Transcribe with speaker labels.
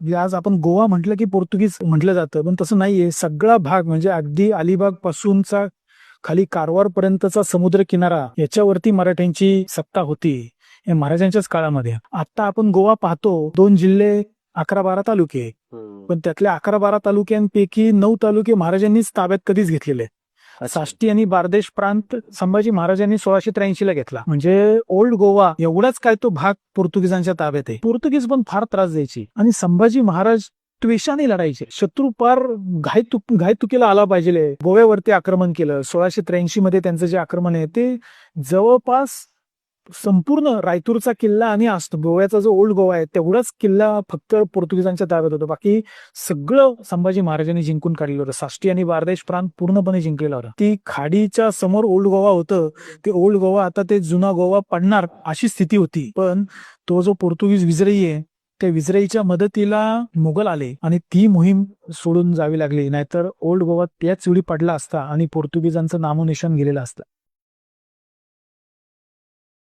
Speaker 1: म्हणजे आज आपण गोवा म्हटलं की पोर्तुगीज म्हटलं जातं पण तसं नाहीये. सगळा भाग म्हणजे अगदी अलिबाग पासूनचा खाली कारवार पर्यंतचा समुद्र किनारा याच्यावरती मराठ्यांची सत्ता होती हे महाराजांच्याच काळामध्ये. आता आपण गोवा पाहतो दोन जिल्हे अकरा बारा तालुके. पण त्यातल्या अकरा बारा तालुक्यांपैकी नऊ तालुके महाराजांनीच ताब्यात कधीच घेतलेले. साष्टी आणि बारदेश प्रांत संभाजी महाराजांनी सोळाशे त्र्याऐंशी ला घेतला. म्हणजे ओल्ड गोवा एवढाच काय तो भाग पोर्तुगीजांच्या ताब्यात आहे. पोर्तुगीज पण फार त्रास द्यायची. आणि संभाजी महाराज त्वेषाने लढायचे. शत्रू पार घायतुक घायतुकीला आला पाहिजे. गोव्यावरती आक्रमण केलं. सोळाशे त्र्याऐंशी मध्ये त्यांचं जे आक्रमण आहे ते जवळपास संपूर्ण रायतूरचा किल्ला आणि असतो गोव्याचा जो ओल्ड गोवा आहे तेवढाच किल्ला फक्त पोर्तुगीजांच्या ताब्यात होता. बाकी सगळं संभाजी महाराजांनी जिंकून काढलेलं होतं. साष्टी आणि बारदेश प्रांत पूर्णपणे जिंकलेला होता. ती खाडीच्या समोर ओल्ड गोवा होतं. ते ओल्ड गोवा आता ते जुना गोवा पडणार अशी स्थिती होती. पण तो जो पोर्तुगीज विजयी आहे त्या विजयीच्या मदतीला मुघल आले आणि ती मोहीम सोडून जावी लागली. नाहीतर ओल्ड गोवा त्याच वेळी पडला असता आणि पोर्तुगीजांचं नामोनिशान गेलेलं असतं.